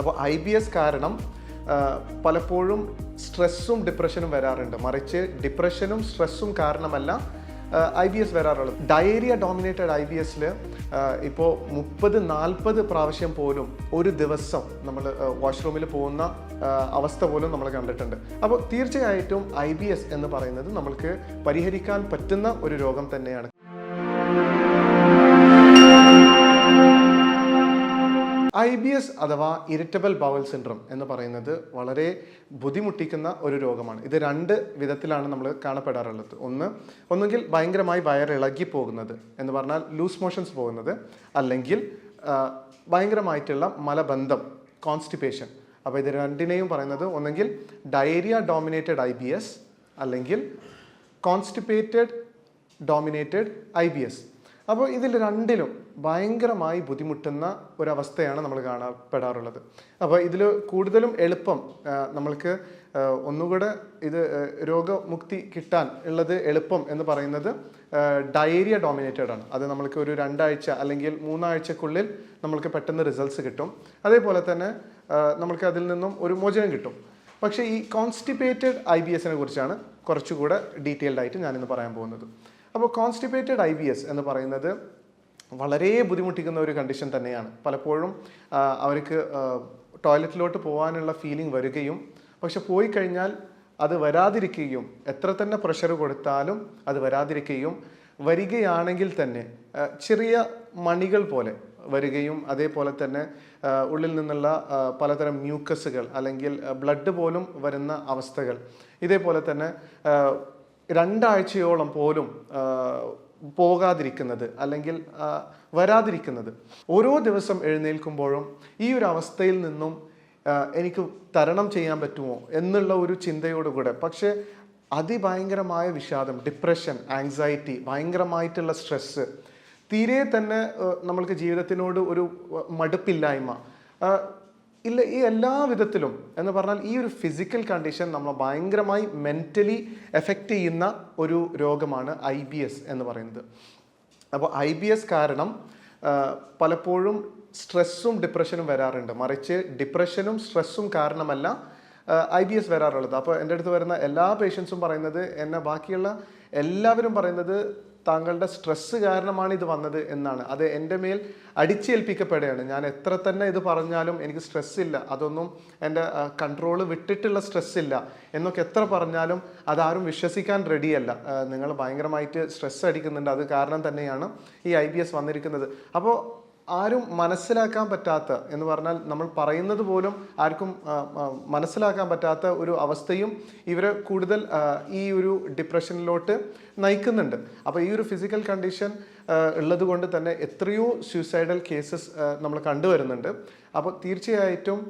അപ്പോൾ I B S കാരണം പലപ്പോഴും സ്ട്രെസ്സും ഡിപ്രഷനും വരാറുണ്ട്. മറിച്ച് ഡിപ്രഷനും സ്ട്രെസ്സും കാരണമല്ല ഐ ബി എസ് വരാറുള്ളത്. ഡയേറിയ ഡോമിനേറ്റഡ് ഐ ബി എസിൽ ഇപ്പോൾ മുപ്പത് നാൽപ്പത് പ്രാവശ്യം പോലും ഒരു ദിവസം നമ്മൾ വാഷ്റൂമിൽ പോകുന്ന അവസ്ഥ പോലും നമ്മൾ കണ്ടിട്ടുണ്ട്. അപ്പോൾ തീർച്ചയായിട്ടും ഐ ബി എസ് എന്ന് പറയുന്നത് നമ്മൾക്ക് പരിഹരിക്കാൻ പറ്റുന്ന ഒരു രോഗം തന്നെയാണ്. ഐ ബി എസ് അഥവാ ഇറിറ്റബിൾ ബവൽ സിൻഡ്രം എന്ന് പറയുന്നത് വളരെ ബുദ്ധിമുട്ടിക്കുന്ന ഒരു രോഗമാണ്. ഇത് രണ്ട് വിധത്തിലാണ് നമ്മൾ കാണപ്പെടാറുള്ളത്. ഒന്ന് ഒന്നുകിൽ ഭയങ്കരമായി വയറിളകി പോകുന്നത് എന്ന് പറഞ്ഞാൽ ലൂസ് മോഷൻസ് പോകുന്നത് അല്ലെങ്കിൽ ഭയങ്കരമായിട്ടുള്ള മലബന്ധം കോൺസ്റ്റിപ്പേഷൻ. അപ്പോൾ ഇത് രണ്ടിനെയും പറയുന്നത് ഒന്നെങ്കിൽ diarrhoea dominated I B S അല്ലെങ്കിൽ constipated dominated I B S അപ്പോൾ ഇതിൽ രണ്ടിലും ഭയങ്കരമായി ബുദ്ധിമുട്ടുന്ന ഒരവസ്ഥയാണ് നമ്മൾ കാണപ്പെടാറുള്ളത്. അപ്പോൾ ഇതിൽ കൂടുതലും എളുപ്പം നമ്മൾക്ക് ഒന്നുകൂടെ ഇത് രോഗമുക്തി കിട്ടാൻ ഉള്ളത് എളുപ്പം എന്ന് പറയുന്നത് ഡയേറിയ ഡോമിനേറ്റഡ് ആണ്. അത് നമ്മൾക്ക് ഒരു രണ്ടാഴ്ച അല്ലെങ്കിൽ മൂന്നാഴ്ചക്കുള്ളിൽ നമ്മൾക്ക് പെട്ടെന്ന് റിസൾട്ട്സ് കിട്ടും. അതേപോലെ തന്നെ നമ്മൾക്ക് അതിൽ നിന്നും ഒരു മോചനം കിട്ടും. പക്ഷേ ഈ കോൺസ്റ്റിപ്പേറ്റഡ് ഐ ബി എസിനെ കുറിച്ചാണ് കുറച്ചുകൂടെ ഡീറ്റെയിൽഡ് ആയിട്ട് ഞാനിന്ന് പറയാൻ പോകുന്നത്. അപ്പോൾ കോൺസ്റ്റിപ്പേറ്റഡ് ഐ ബി എസ് എന്ന് പറയുന്നത് വളരെ ബുദ്ധിമുട്ടിക്കുന്ന ഒരു കണ്ടീഷൻ തന്നെയാണ്. പലപ്പോഴും അവർക്ക് ടോയ്ലറ്റിലോട്ട് പോകാനുള്ള ഫീലിംഗ് വരികയും പക്ഷെ പോയി കഴിഞ്ഞാൽ അത് വരാതിരിക്കുകയും എത്ര തന്നെ പ്രഷർ കൊടുത്താലും അത് വരാതിരിക്കുകയും വരികയാണെങ്കിൽ തന്നെ ചെറിയ മണികൾ പോലെ വരികയും അതേപോലെ തന്നെ ഉള്ളിൽ നിന്നുള്ള പലതരം മ്യൂക്കസുകൾ അല്ലെങ്കിൽ ബ്ലഡ് പോലും വരുന്ന അവസ്ഥകൾ. ഇതേപോലെ തന്നെ രണ്ടാഴ്ചയോളം പോലും പോകാതിരിക്കുന്നത് അല്ലെങ്കിൽ വരാതിരിക്കുന്നത്. ഓരോ ദിവസം എഴുന്നേൽക്കുമ്പോഴും ഈ ഒരു അവസ്ഥയിൽ നിന്നും എനിക്ക് തരണം ചെയ്യാൻ പറ്റുമോ എന്നുള്ള ഒരു ചിന്തയോടുകൂടെ. പക്ഷേ അതിഭയങ്കരമായ വിഷാദം ഡിപ്രഷൻ ആങ്സൈറ്റി ഭയങ്കരമായിട്ടുള്ള സ്ട്രെസ്സ് തീരെ തന്നെ നമ്മൾക്ക് ജീവിതത്തിനോട് ഒരു മടുപ്പില്ലായ്മ ഇല്ല ഈ എല്ലാ വിധത്തിലും എന്ന് പറഞ്ഞാൽ ഈ ഒരു ഫിസിക്കൽ കണ്ടീഷൻ നമ്മളെ ഭയങ്കരമായി മെന്റലി എഫക്റ്റ് ചെയ്യുന്ന ഒരു രോഗമാണ് ഐ ബി എസ് എന്ന് പറയുന്നത്. അപ്പോൾ ഐ ബി എസ് കാരണം പലപ്പോഴും സ്ട്രെസ്സും ഡിപ്രഷനും വരാറുണ്ട്. മറിച്ച് ഡിപ്രഷനും സ്ട്രെസ്സും കാരണമല്ല ഐ ബി എസ് വരാറുള്ളത്. അപ്പോൾ എന്റെ അടുത്ത് വരുന്ന എല്ലാ പേഷ്യൻസും പറയുന്നത് എന്നെ ബാക്കിയുള്ള എല്ലാവരും പറയുന്നത് താങ്കളുടെ സ്ട്രെസ്സ് കാരണമാണ് ഇത് വന്നത് എന്നാണ്. അത് എന്റെ മേൽ അടിച്ചേൽപ്പിക്കപ്പെടുകയാണ്. ഞാൻ എത്ര തന്നെ ഇത് പറഞ്ഞാലും എനിക്ക് സ്ട്രെസ് ഇല്ല അതൊന്നും എന്റെ കൺട്രോൾ വിട്ടിട്ടുള്ള സ്ട്രെസ് ഇല്ല എന്നൊക്കെ എത്ര പറഞ്ഞാലും അതാരും വിശ്വസിക്കാൻ റെഡിയല്ല നിങ്ങൾ ഭയങ്കരമായിട്ട് സ്ട്രെസ് അടിക്കുന്നുണ്ട്. അത് കാരണം തന്നെയാണ് ഈ ഐ ബി എസ് വന്നിരിക്കുന്നത്. അപ്പോൾ ആരും മനസ്സിലാക്കാൻ പറ്റാത്ത എന്ന് പറഞ്ഞാൽ നമ്മൾ പറയുന്നത് പോലും ആർക്കും മനസ്സിലാക്കാൻ പറ്റാത്ത ഒരു അവസ്ഥയും ഇവരെ കൂടുതൽ ഈ ഒരു ഡിപ്രഷനിലോട്ട് നയിക്കുന്നുണ്ട്. അപ്പോൾ ഈ ഒരു ഫിസിക്കൽ കണ്ടീഷൻ ഉള്ളത് കൊണ്ട് തന്നെ എത്രയോ സൂസൈഡൽ കേസസ് നമ്മൾ കണ്ടുവരുന്നുണ്ട്. അപ്പോൾ തീർച്ചയായിട്ടും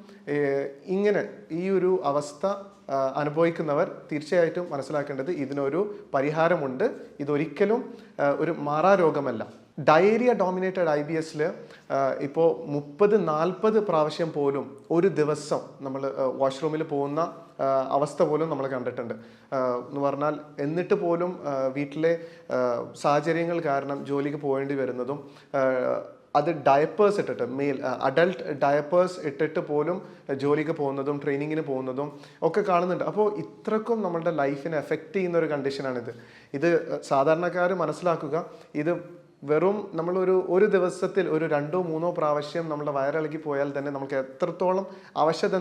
ഇങ്ങനെ ഈ ഒരു അവസ്ഥ അനുഭവിക്കുന്നവർ തീർച്ചയായിട്ടും മനസ്സിലാക്കേണ്ടത് ഇതിനൊരു പരിഹാരമുണ്ട്. ഇതൊരിക്കലും ഒരു മാറാരോഗമല്ല. ഡയേറിയ ഡോമിനേറ്റഡ് ഐ ബി എസിൽ ഇപ്പോൾ മുപ്പത് നാൽപ്പത് പ്രാവശ്യം പോലും ഒരു ദിവസം നമ്മൾ വാഷ്റൂമിൽ പോകുന്ന അവസ്ഥ പോലും നമ്മൾ കണ്ടിട്ടുണ്ട്. എന്ന് പറഞ്ഞാൽ എന്നിട്ട് പോലും വീട്ടിലെ സാഹചര്യങ്ങൾ കാരണം ജോലിക്ക് പോകേണ്ടി വരുന്നതും അത് ഡയപ്പേഴ്സ് ഇട്ടിട്ട് മെയിൽ അഡൾട്ട് ഡയപ്പേഴ്സ് ഇട്ടിട്ട് പോലും ജോലിക്ക് പോകുന്നതും ട്രെയിനിങ്ങിന് പോകുന്നതും ഒക്കെ കാണുന്നുണ്ട്. അപ്പോൾ ഇത്രക്കും നമ്മളുടെ ലൈഫിനെ എഫക്റ്റ് ചെയ്യുന്ന ഒരു കണ്ടീഷനാണിത്. ഇത് സാധാരണക്കാർ മനസ്സിലാക്കുക ഇത് വെറും നമ്മളൊരു ഒരു ദിവസത്തിൽ ഒരു രണ്ടോ മൂന്നോ പ്രാവശ്യം നമ്മുടെ വയറിളകി പോയാൽ തന്നെ നമുക്ക് എത്രത്തോളം അവശത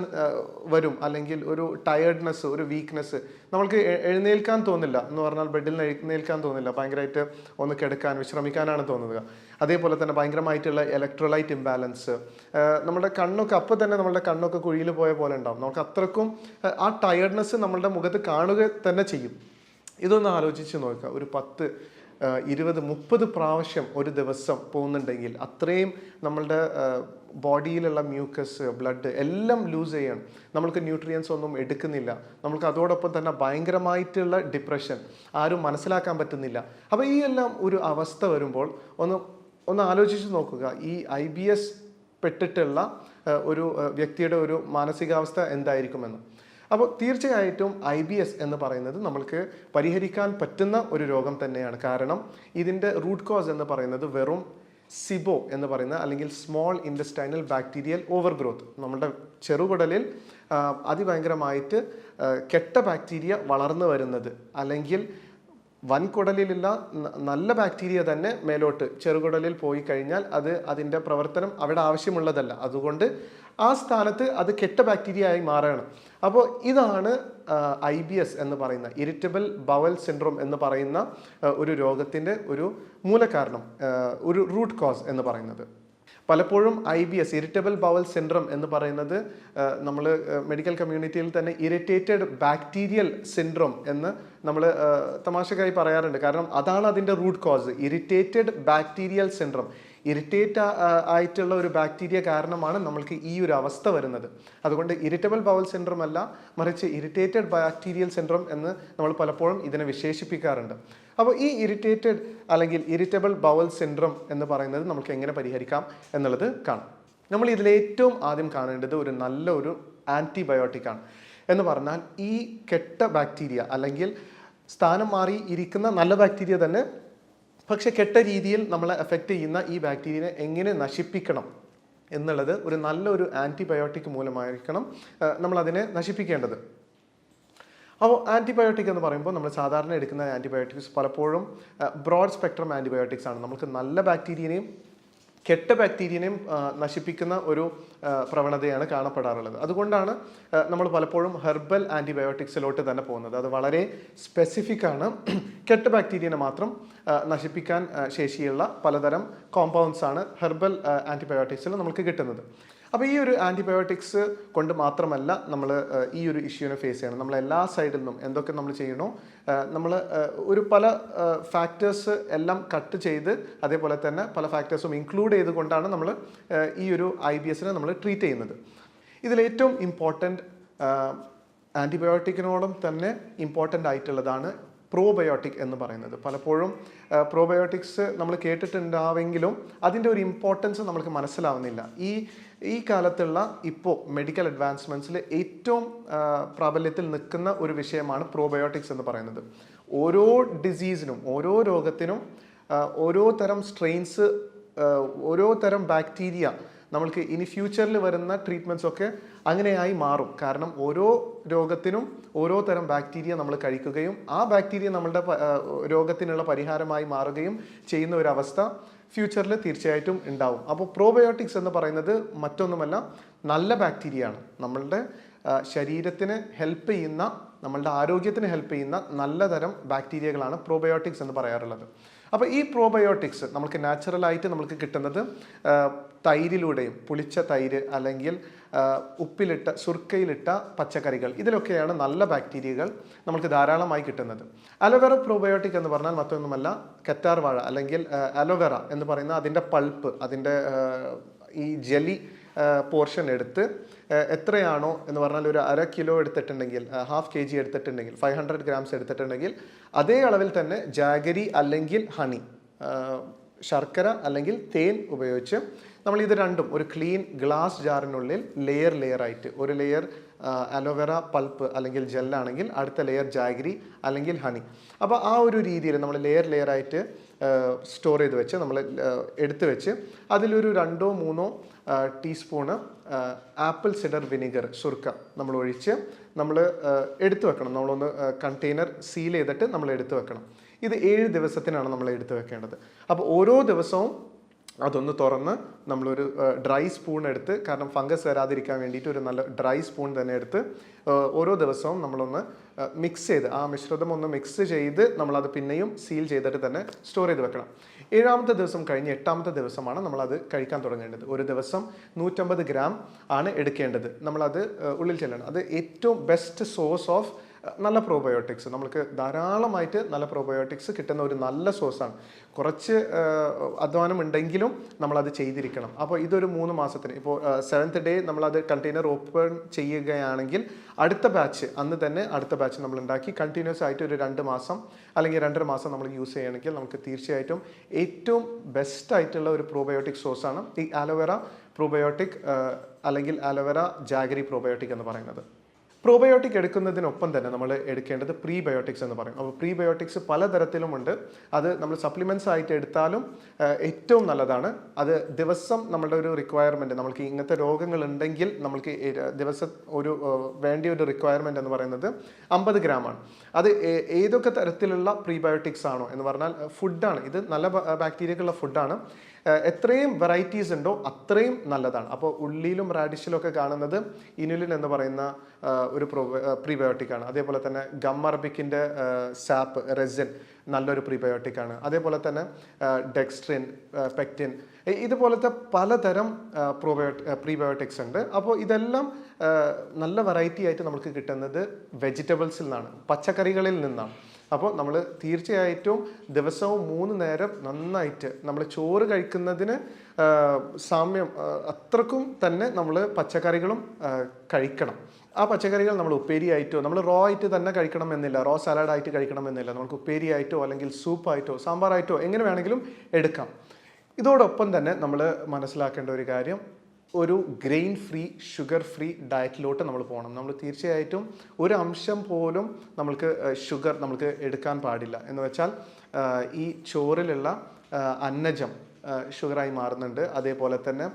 വരും? അല്ലെങ്കിൽ ഒരു ടയേർഡ്നെസ് ഒരു വീക്ക്നെസ് നമ്മൾക്ക് എഴുന്നേൽക്കാൻ തോന്നില്ല എന്ന് പറഞ്ഞാൽ ബെഡിൽ എഴുന്നേൽക്കാൻ തോന്നില്ല. ഭയങ്കരമായിട്ട് ഒന്ന് കിടക്കാൻ വിശ്രമിക്കാനാണ് തോന്നുക. അതേപോലെ തന്നെ ഭയങ്കരമായിട്ടുള്ള ഇലക്ട്രോലൈറ്റ് ഇംബാലൻസ് നമ്മുടെ കണ്ണൊക്കെ അപ്പോൾ തന്നെ നമ്മുടെ കണ്ണൊക്കെ കുഴിയിൽ പോയ പോലെ ഉണ്ടാവും. നമുക്ക് അത്രക്കും ആ, ടയേർഡ്നെസ് നമ്മളുടെ മുഖത്ത് കാണുക തന്നെ ചെയ്യും. ഇതൊന്ന് ആലോചിച്ച് നോക്കുക. ഒരു പത്ത് ഇരുപത് മുപ്പത് പ്രാവശ്യം ഒരു ദിവസം പോകുന്നുണ്ടെങ്കിൽ അത്രയും നമ്മളുടെ ബോഡിയിലുള്ള മ്യൂക്കസ് ബ്ലഡ് എല്ലാം ലൂസ് ചെയ്യണം. നമ്മൾക്ക് ന്യൂട്രിയൻസ് ഒന്നും എടുക്കുന്നില്ല. നമ്മൾക്ക് അതോടൊപ്പം തന്നെ ഭയങ്കരമായിട്ടുള്ള ഡിപ്രഷൻ ആരും മനസ്സിലാക്കാൻ പറ്റുന്നില്ല. അപ്പോൾ ഈ എല്ലാം ഒരു അവസ്ഥ വരുമ്പോൾ ഒന്ന് ഒന്ന് ആലോചിച്ച് നോക്കുക. ഈ ഐ ബി എസ് പെട്ടിട്ടുള്ള ഒരു വ്യക്തിയുടെ ഒരു മാനസികാവസ്ഥ എന്തായിരിക്കുമെന്ന്. അപ്പോൾ തീർച്ചയായിട്ടും ഐ ബി എസ് എന്ന് പറയുന്നത് നമ്മൾക്ക് പരിഹരിക്കാൻ പറ്റുന്ന ഒരു രോഗം തന്നെയാണ്. കാരണം ഇതിന്റെ റൂട്ട് കോസ് എന്ന് പറയുന്നത് വെറും സിബോ എന്ന് പറയുന്ന അല്ലെങ്കിൽ small intestinal bacterial overgrowth നമ്മുടെ ചെറുകുടലിൽ അതിഭയങ്കരമായിട്ട് കെട്ട ബാക്ടീരിയ വളർന്നു വരുന്നത്. അല്ലെങ്കിൽ വൻകുടലിലുള്ള നല്ല ബാക്ടീരിയ തന്നെ മേലോട്ട് ചെറുകുടലിൽ പോയി കഴിഞ്ഞാൽ അത് അതിന്റെ പ്രവർത്തനം അവിടെ ആവശ്യമുള്ളതല്ല. അതുകൊണ്ട് ആ സ്ഥാനത്ത് അത് കെട്ട ബാക്ടീരിയ ആയി മാറുകയാണ് അപ്പോൾ ഇതാണ് ഐ ബി എസ് എന്ന് പറയുന്ന ഇറിറ്റബിൾ ബവൽ സിൻഡ്രോം എന്ന് പറയുന്ന ഒരു രോഗത്തിന്റെ ഒരു മൂലകാരണം ഒരു റൂട്ട് കോസ് എന്ന് പറയുന്നത്. പലപ്പോഴും I B S irritable bowel syndrome എന്ന് പറയുന്നത് നമ്മൾ മെഡിക്കൽ കമ്മ്യൂണിറ്റിയിൽ തന്നെ ഇറിറ്റേറ്റഡ് ബാക്ടീരിയൽ സിൻഡ്രോം എന്ന് നമ്മൾ തമാശക്കായി പറയാറുണ്ട്. കാരണം അതാണ് അതിന്റെ root cause irritated bacterial syndrome irritate ആയിട്ടുള്ള ഒരു ബാക്ടീരിയ കാരണമാണ് നമ്മൾക്ക് ഈ ഒരു അവസ്ഥ വരുന്നത്. അതുകൊണ്ട് ഇറിറ്റബിൾ ബൗൾ സിൻഡ്രം അല്ല മറിച്ച് ഇറിറ്റേറ്റഡ് ബാക്ടീരിയൽ സിൻഡ്രം എന്ന് നമ്മൾ പലപ്പോഴും ഇതിനെ വിശേഷിപ്പിക്കാറുണ്ട്. അപ്പോൾ ഈ ഇറിറ്റേറ്റഡ് അല്ലെങ്കിൽ ഇറിറ്റബിൾ ബൗൾ സിൻഡ്രം എന്ന് പറയുന്നത് നമുക്ക് എങ്ങനെ പരിഹരിക്കാം എന്നുള്ളത് കാണാം. നമ്മൾ ഇതിൽ ഏറ്റവും ആദ്യം കാണേണ്ടത് ഒരു നല്ല ഒരു ആന്റിബയോട്ടിക് ആണ്. എന്ന് പറഞ്ഞാൽ ഈ കെട്ട ബാക്ടീരിയ അല്ലെങ്കിൽ സ്ഥാനം മാറി ഇരിക്കുന്ന നല്ല ബാക്ടീരിയ തന്നെ പക്ഷെ കെട്ട രീതിയിൽ നമ്മളെ എഫക്റ്റ് ചെയ്യുന്ന ഈ ബാക്ടീരിയനെ എങ്ങനെ നശിപ്പിക്കണം എന്നുള്ളത് ഒരു നല്ലൊരു ആന്റിബയോട്ടിക് മൂലമായിരിക്കണം നമ്മളതിനെ നശിപ്പിക്കേണ്ടത്. അപ്പോൾ ആന്റിബയോട്ടിക് എന്ന് പറയുമ്പോൾ നമ്മൾ സാധാരണ എടുക്കുന്ന ആന്റിബയോട്ടിക്സ് പലപ്പോഴും ബ്രോഡ് സ്പെക്ട്രം ആന്റിബയോട്ടിക്സ് ആണ്. നമുക്ക് നല്ല ബാക്ടീരിയനെയും കെട്ട ബാക്ടീരിയനെയും നശിപ്പിക്കുന്ന ഒരു പ്രവണതയാണ് കാണപ്പെടാറുള്ളത്. അതുകൊണ്ടാണ് നമ്മൾ പലപ്പോഴും ഹെർബൽ ആന്റിബയോട്ടിക്സിലോട്ട് തന്നെ പോകുന്നത്. അത് വളരെ സ്പെസിഫിക് ആണ്. കെട്ട ബാക്ടീരിയനെ മാത്രം നശിപ്പിക്കാൻ ശേഷിയുള്ള പലതരം കോമ്പൗണ്ട്സ് ആണ് ഹെർബൽ ആന്റിബയോട്ടിക്സിൽ നമുക്ക് കിട്ടുന്നത്. അപ്പോൾ ഈ ഒരു ആന്റിബയോട്ടിക്സ് കൊണ്ട് മാത്രമല്ല നമ്മൾ ഈ ഒരു ഇഷ്യൂവിനെ ഫേസ് ചെയ്യണം. നമ്മൾ എല്ലാ സൈഡിൽ നിന്നും എന്തൊക്കെ നമ്മൾ ചെയ്യണോ നമ്മൾ ഒരു പല ഫാക്ടേഴ്സ് എല്ലാം കട്ട് ചെയ്ത് അതേപോലെ തന്നെ പല ഫാക്ടേഴ്സും ഇൻക്ലൂഡ് ചെയ്തുകൊണ്ടാണ് നമ്മൾ ഈ ഒരു ഐ ബി എസിനെ നമ്മൾ ട്രീറ്റ് ചെയ്യുന്നത്. ഇതിലേറ്റവും ഇമ്പോർട്ടന്റ് ആന്റിബയോട്ടിക്കിനോടും തന്നെ ഇമ്പോർട്ടന്റ് ആയിട്ടുള്ളതാണ് പ്രോബയോട്ടിക് എന്ന് പറയുന്നത്. പലപ്പോഴും പ്രോബയോട്ടിക്സ് നമ്മൾ കേട്ടിട്ടുണ്ടാവെങ്കിലും അതിന്റെ ഒരു ഇമ്പോർട്ടൻസ് നമുക്ക് മനസ്സിലാവുന്നില്ല. ഈ ഈ കാലത്തുള്ള ഇപ്പോൾ മെഡിക്കൽ അഡ്വാൻസ്മെന്റ്സിൽ ഏറ്റവും പ്രാബല്യത്തിൽ നിൽക്കുന്ന ഒരു വിഷയമാണ് പ്രോബയോട്ടിക്സ് എന്ന് പറയുന്നത്. ഓരോ ഡിസീസിനും ഓരോ രോഗത്തിനും ഓരോ തരം സ്ട്രെയിൻസ് ഓരോ തരം ബാക്ടീരിയ നമ്മൾക്ക് ഇനി ഫ്യൂച്ചറിൽ വരുന്ന ട്രീറ്റ്മെന്റ്സ് ഒക്കെ അങ്ങനെയായി മാറും. കാരണം ഓരോ രോഗത്തിനും ഓരോ തരം ബാക്ടീരിയ നമ്മൾ കഴിക്കുകയും ആ ബാക്ടീരിയ നമ്മളുടെ രോഗത്തിനുള്ള പരിഹാരമായി മാറുകയും ചെയ്യുന്ന ഒരു അവസ്ഥ ഫ്യൂച്ചറിൽ തീർച്ചയായിട്ടും ഉണ്ടാവും. അപ്പോൾ പ്രോബയോട്ടിക്സ് എന്ന് പറയുന്നത് മറ്റൊന്നുമല്ല നല്ല ബാക്ടീരിയ ആണ് നമ്മളുടെ ശരീരത്തിന് ഹെൽപ്പ് ചെയ്യുന്ന നമ്മളുടെ ആരോഗ്യത്തിന് ഹെൽപ്പ് ചെയ്യുന്ന നല്ല തരം ബാക്ടീരിയകളാണ് പ്രോബയോട്ടിക്സ് എന്ന് പറയാറുള്ളത്. അപ്പോൾ ഈ പ്രോബയോട്ടിക്സ് നമുക്ക് നാച്ചുറലായിട്ട് നമുക്ക് കിട്ടുന്നത് തൈരിലൂടെയും പുളിച്ച തൈര് അല്ലെങ്കിൽ ഉപ്പിലിട്ട സുർക്കയിലിട്ട പച്ചക്കറികൾ. ഇതിലൊക്കെയാണ് നല്ല ബാക്ടീരിയകൾ നമുക്ക് ധാരാളമായി കിട്ടുന്നത്. അലോവേറ പ്രോബയോട്ടിക് എന്ന് പറഞ്ഞാൽ മറ്റൊന്നുമല്ല കറ്റാർ വാഴ അല്ലെങ്കിൽ അലോവേറ എന്ന് പറയുന്ന അതിന്റെ പൾപ്പ് അതിന്റെ ഈ ജലി പോർഷൻ എടുത്ത് എത്രയാണോ എന്ന് പറഞ്ഞാൽ ഒരു അര കിലോ എടുത്തിട്ടുണ്ടെങ്കിൽ ഹാഫ് കെ ജി എടുത്തിട്ടുണ്ടെങ്കിൽ ഫൈവ് ഹൺഡ്രഡ് ഗ്രാംസ് എടുത്തിട്ടുണ്ടെങ്കിൽ അതേ അളവിൽ തന്നെ ജാഗരി അല്ലെങ്കിൽ ഹണി ശർക്കര അല്ലെങ്കിൽ തേൻ ഉപയോഗിച്ച് നമ്മൾ ഇത് രണ്ടും ഒരു ക്ലീൻ ഗ്ലാസ് ജാറിനുള്ളിൽ ലെയർ ലെയർ ആയിട്ട് ഒരു ലെയർ അലോവേറ പൾപ്പ് അല്ലെങ്കിൽ ജെല്ലാണെങ്കിൽ അടുത്ത ലെയർ ജാഗിരി അല്ലെങ്കിൽ ഹണി അപ്പോൾ ആ ഒരു രീതിയിൽ നമ്മൾ ലെയർ ലെയർ ആയിട്ട് സ്റ്റോർ ചെയ്ത് വെച്ച് നമ്മൾ എടുത്ത് വെച്ച് അതിലൊരു രണ്ടോ മൂന്നോ ടീസ്പൂണ് ആപ്പിൾ സിഡർ വിനിഗർ സുർക്ക നമ്മൾ ഒഴിച്ച് നമ്മൾ എടുത്തു വെക്കണം. നമ്മളൊന്ന് കണ്ടെയ്നർ സീൽ ചെയ്തിട്ട് നമ്മൾ എടുത്തു വെക്കണം. ഇത് ഏഴ് ദിവസത്തിനാണ് നമ്മൾ എടുത്തു വെക്കേണ്ടത്. അപ്പോൾ ഓരോ ദിവസവും അതൊന്ന് തുറന്ന് നമ്മളൊരു ഡ്രൈ സ്പൂൺ എടുത്ത് കാരണം ഫംഗസ് വരാതിരിക്കാൻ വേണ്ടിയിട്ട് ഒരു നല്ല ഡ്രൈ സ്പൂൺ തന്നെ എടുത്ത് ഓരോ ദിവസവും നമ്മളൊന്ന് മിക്സ് ചെയ്ത് ആ മിശ്രിതം ഒന്ന് മിക്സ് ചെയ്ത് നമ്മളത് പിന്നെയും സീൽ ചെയ്തിട്ട് തന്നെ സ്റ്റോർ ചെയ്ത് വെക്കണം. ഏഴാമത്തെ ദിവസം കഴിഞ്ഞ് എട്ടാമത്തെ ദിവസമാണ് നമ്മളത് കഴിക്കാൻ തുടങ്ങേണ്ടത്. ഒരു ദിവസം നൂറ്റമ്പത് ഗ്രാം ആണ് എടുക്കേണ്ടത്. നമ്മളത് ഉള്ളിൽ ചെല്ലണം. അത് ഏറ്റവും ബെസ്റ്റ് സോഴ്സ് ഓഫ് നല്ല പ്രോബയോട്ടിക്സ് നമ്മൾക്ക് ധാരാളമായിട്ട് നല്ല പ്രോബയോട്ടിക്സ് കിട്ടുന്ന ഒരു നല്ല സോഴ്സാണ് കുറച്ച് അധ്വാനം ഉണ്ടെങ്കിലും നമ്മളത് ചെയ്തിരിക്കണം. അപ്പോൾ ഇതൊരു മൂന്ന് മാസത്തിന്. ഇപ്പോൾ സെവൻത്ത് ഡേ നമ്മളത് കണ്ടെയ്നർ ഓപ്പൺ ചെയ്യുകയാണെങ്കിൽ അടുത്ത ബാച്ച് അന്ന് തന്നെ അടുത്ത ബാച്ച് നമ്മൾ ഉണ്ടാക്കി കണ്ടിന്യൂസ് ആയിട്ട് ഒരു രണ്ട് മാസം അല്ലെങ്കിൽ രണ്ടര മാസം നമ്മൾ യൂസ് ചെയ്യുകയാണെങ്കിൽ നമുക്ക് തീർച്ചയായിട്ടും ഏറ്റവും ബെസ്റ്റ് ആയിട്ടുള്ള ഒരു പ്രോബയോട്ടിക് സോഴ്സാണ് ഈ ആലോവേറ പ്രോബയോട്ടിക് അല്ലെങ്കിൽ ആലോവേറ ജാഗരി പ്രോബയോട്ടിക് എന്ന് പറയുന്നത്. പ്രോബയോട്ടിക് എടുക്കുന്നതിനൊപ്പം തന്നെ നമ്മൾ എടുക്കേണ്ടത് പ്രീബയോട്ടിക്സ് എന്ന് പറയും. അപ്പോൾ പ്രീബയോട്ടിക്സ് പലതരത്തിലുമുണ്ട്. അത് നമ്മൾ സപ്ലിമെന്റ്സ് ആയിട്ട് എടുത്താലും ഏറ്റവും നല്ലതാണ്. അത് ദിവസം നമ്മളുടെ ഒരു റിക്വയർമെന്റ് നമ്മൾക്ക് ഇങ്ങനത്തെ രോഗങ്ങൾ ഉണ്ടെങ്കിൽ നമ്മൾക്ക് ദിവസം ഒരു വേണ്ടിയ ഒരു റിക്വയർമെന്റ് എന്ന് പറയുന്നത് അമ്പത് ഗ്രാമാണ്. അത് ഏതൊക്കെ തരത്തിലുള്ള പ്രീബയോട്ടിക്സ് ആണോ എന്ന് പറഞ്ഞാൽ ഫുഡാണ്. ഇത് നല്ല ബാക്ടീരിയക്കുള്ള ഫുഡാണ്. എത്രയും വെറൈറ്റീസ് ഉണ്ടോ അത്രയും നല്ലതാണ്. അപ്പോൾ ഉള്ളിയിലും റാഡിഷിലും ഒക്കെ കാണുന്നത് ഇനുലിൻ എന്ന് പറയുന്ന ഒരു പ്രീബയോട്ടിക് ആണ്. അതേപോലെ തന്നെ ഗമ്മർബിക്കിന്റെ സാപ്പ് റെസിൻ നല്ലൊരു പ്രീബയോട്ടിക് ആണ്. അതേപോലെ തന്നെ ഡെക്സ്ട്രിൻ പെക്റ്റിൻ ഇതുപോലത്തെ പലതരം പ്രീബയോട്ടിക്സ് ഉണ്ട്. അപ്പോൾ ഇതെല്ലാം നല്ല വെറൈറ്റി ആയിട്ട് നമുക്ക് കിട്ടുന്നത് വെജിറ്റബിൾസിൽ നിന്നാണ് പച്ചക്കറികളിൽ നിന്നാണ്. അപ്പോൾ നമ്മൾ തീർച്ചയായിട്ടും ദിവസവും മൂന്ന് നേരം നന്നായിട്ട് നമ്മൾ ചോറ് കഴിക്കുന്നതിന് സാമ്യം അത്രക്കും തന്നെ നമ്മൾ പച്ചക്കറികളും കഴിക്കണം. ആ പച്ചക്കറികൾ നമ്മൾ ഉപ്പേരിയായിട്ടോ നമ്മൾ റോ ആയിട്ട് തന്നെ കഴിക്കണം എന്നില്ല. റോ സലാഡായിട്ട് കഴിക്കണം എന്നില്ല. നമുക്ക് ഉപ്പേരിയായിട്ടോ അല്ലെങ്കിൽ സൂപ്പായിട്ടോ സാമ്പാറായിട്ടോ എങ്ങനെ വേണമെങ്കിലും എടുക്കാം. ഇതോടൊപ്പം തന്നെ നമ്മൾ മനസ്സിലാക്കേണ്ട ഒരു കാര്യം ഒരു ഗ്രെയിൻ ഫ്രീ ഷുഗർ ഫ്രീ ഡയറ്റിലോട്ട് നമ്മൾ പോകണം. നമ്മൾ തീർച്ചയായിട്ടും ഒരു അംശം പോലും നമ്മൾക്ക് ഷുഗർ നമ്മൾക്ക് എടുക്കാൻ പാടില്ല. എന്ന് വെച്ചാൽ ഈ ചോറിലുള്ള അന്നജം ഷുഗറായി മാറുന്നുണ്ട്. അതേപോലെ തന്നെ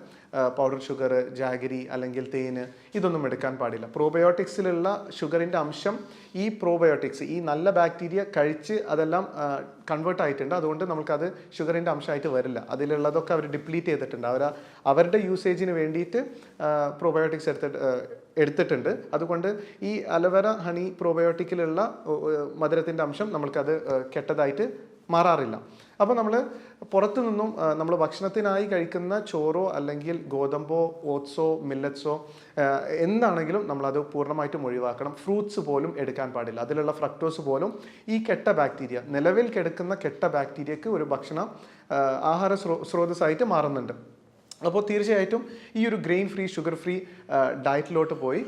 പൗഡർ ഷുഗർ ജാഗരി അല്ലെങ്കിൽ തേന് ഇതൊന്നും എടുക്കാൻ പാടില്ല. പ്രോബയോട്ടിക്സിലുള്ള ഷുഗറിന്റെ അംശം ഈ പ്രോബയോട്ടിക്സ് ഈ നല്ല ബാക്ടീരിയ കഴിച്ച് അതെല്ലാം കൺവേർട്ട് ആയിട്ടുണ്ട്. അതുകൊണ്ട് നമുക്കത് ഷുഗറിന്റെ അംശമായിട്ട് വരില്ല. അതിലുള്ളതൊക്കെ അവർ ഡിപ്ലീറ്റ് ചെയ്തിട്ടുണ്ട്. അവർ അവരുടെ യൂസേജിന് വേണ്ടിയിട്ട് പ്രോബയോട്ടിക്സ് എടുത്തിട്ട് എടുത്തിട്ടുണ്ട്. അതുകൊണ്ട് ഈ അലവര ഹണി പ്രോബയോട്ടിക്കിലുള്ള മധുരത്തിന്റെ അംശം നമ്മൾക്കത് കെട്ടതായിട്ട് മാറാറില്ല. അപ്പോൾ നമ്മൾ പുറത്തു നിന്നും നമ്മൾ ഭക്ഷണത്തിനായി കഴിക്കുന്ന ചോറോ അല്ലെങ്കിൽ ഗോതമ്പോ ഓട്സോ മില്ലറ്റ്സോ എന്താണെങ്കിലും നമ്മളത് പൂർണമായിട്ടും ഒഴിവാക്കണം. ഫ്രൂട്ട്സ് പോലും എടുക്കാൻ പാടില്ല. അതിലുള്ള ഫ്രക്ടോസ് പോലും ഈ കെട്ട ബാക്ടീരിയ നിലവിൽ കിടക്കുന്ന കെട്ട ബാക്ടീരിയക്ക് ഒരു ഭക്ഷണം ആഹാര സ്രോ സ്രോതസ്സായിട്ട് മാറുന്നുണ്ട്. അപ്പോൾ തീർച്ചയായിട്ടും ഈ ഒരു ഗ്രെയിൻ ഫ്രീ ഷുഗർ ഫ്രീ ഡയറ്റിലോട്ട് പോയി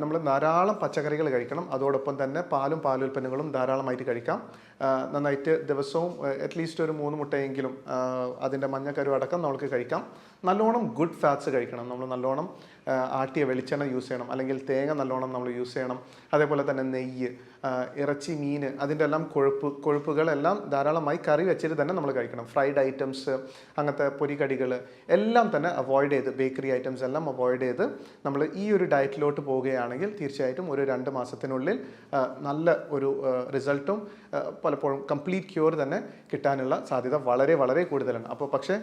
നമ്മൾ ധാരാളം പച്ചക്കറികൾ കഴിക്കണം. അതോടൊപ്പം തന്നെ പാലും പാലുൽപ്പന്നങ്ങളും ധാരാളമായിട്ട് കഴിക്കാം. നന്നായിട്ട് ദിവസവും അറ്റ്ലീസ്റ്റ് ഒരു മൂന്ന് മുട്ടയെങ്കിലും അതിന്റെ മഞ്ഞക്കരു അടക്കം നമുക്ക് കഴിക്കാം. നല്ലോണം ഗുഡ് ഫാറ്റ്സ് കഴിക്കണം. നമ്മൾ നല്ലോണം ആട്ടിയ വെളിച്ചെണ്ണ യൂസ് ചെയ്യണം. അല്ലെങ്കിൽ തേങ്ങ നല്ലോണം നമ്മൾ യൂസ് ചെയ്യണം. അതേപോലെ തന്നെ നെയ്യ് ഇറച്ചി മീൻ അതിന്റെ എല്ലാം കൊഴുപ്പ് കൊഴുപ്പുകളെല്ലാം ധാരാളമായി കറി വെച്ചിട്ട് തന്നെ നമ്മൾ കഴിക്കണം. ഫ്രൈഡ് ഐറ്റംസ് അങ്ങനത്തെ പൊരികടികൾ എല്ലാം തന്നെ അവോയ്ഡ് ചെയ്ത് ബേക്കറി ഐറ്റംസ് എല്ലാം അവോയ്ഡ് ചെയ്ത് നമ്മൾ ഈ ഒരു ഡയറ്റിലോട്ട് പോവുകയാണെങ്കിൽ തീർച്ചയായിട്ടും ഒരു രണ്ട് മാസത്തിനുള്ളിൽ നല്ല ഒരു റിസൾട്ടും പലപ്പോഴും കംപ്ലീറ്റ് ക്യൂർ തന്നെ കിട്ടാനുള്ള സാധ്യത വളരെ വളരെ കൂടുതലാണ്. അപ്പോൾ പക്ഷേ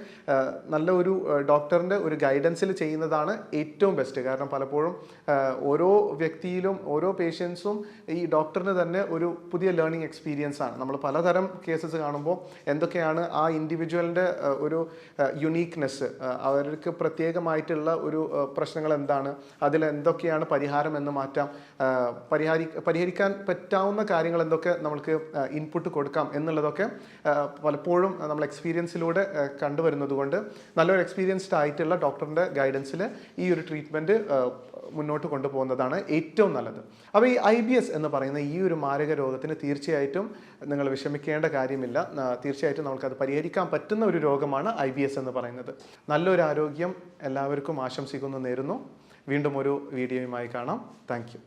നല്ല ഒരു ഡോക്ടറിന്റെ ഒരു ഗൈഡൻസിൽ ചെയ്യുന്നതാണ് ഏറ്റവും ബെസ്റ്റ് കാരണം പലപ്പോഴും ഓരോ വ്യക്തിയിലും ഓരോ പേഷ്യൻസും ഈ ഡോക്ടറിന് തന്നെ ഒരു പുതിയ ലേണിംഗ് എക്സ്പീരിയൻസ് ആണ്. നമ്മൾ പലതരം കേസസ് കാണുമ്പോൾ എന്തൊക്കെയാണ് ആ ഇൻഡിവിജ്വലിന്റെ ഒരു യുണീക്നെസ് അവർക്ക് പ്രത്യേകമായിട്ടുള്ള ഒരു പ്രശ്നങ്ങൾ എന്താണ് അതിൽ എന്തൊക്കെയാണ് പരിഹാരം എന്ന് മാറ്റാം പരിഹാരി പരിഹരിക്കാൻ പറ്റാവുന്ന കാര്യങ്ങൾ എന്തൊക്കെ നമുക്ക് ഇൻപുട്ട് കൊടുക്കാം എന്നുള്ളതൊക്കെ പലപ്പോഴും നമ്മൾ എക്സ്പീരിയൻസിലൂടെ കണ്ടുവരുന്നത് കൊണ്ട് നല്ലൊരു എക്സ്പീരിയൻസ്ഡ് ആയിട്ടുള്ള ഡോക്ടറിന്റെ ഗൈഡൻസിൽ ഈ ഒരു ട്രീറ്റ്മെന്റ് മുന്നോട്ട് കൊണ്ടുപോകുന്നതാണ് ഏറ്റവും നല്ലത്. അപ്പോൾ ഈ ഐ ബി എസ് എന്ന് പറയുന്ന ഈ ഒരു മാരക രോഗത്തിന് തീർച്ചയായിട്ടും നിങ്ങൾ വിഷമിക്കേണ്ട കാര്യമില്ല. തീർച്ചയായിട്ടും നമുക്കത് പരിഹരിക്കാൻ പറ്റുന്ന ഒരു രോഗമാണ് ഐ ബി എസ് എന്ന് പറയുന്നത്. നല്ലൊരു ആരോഗ്യം എല്ലാവർക്കും ആശംസിക്കുന്നു നേരുന്നു. വീണ്ടും ഒരു വീഡിയോയുമായി കാണാം. താങ്ക്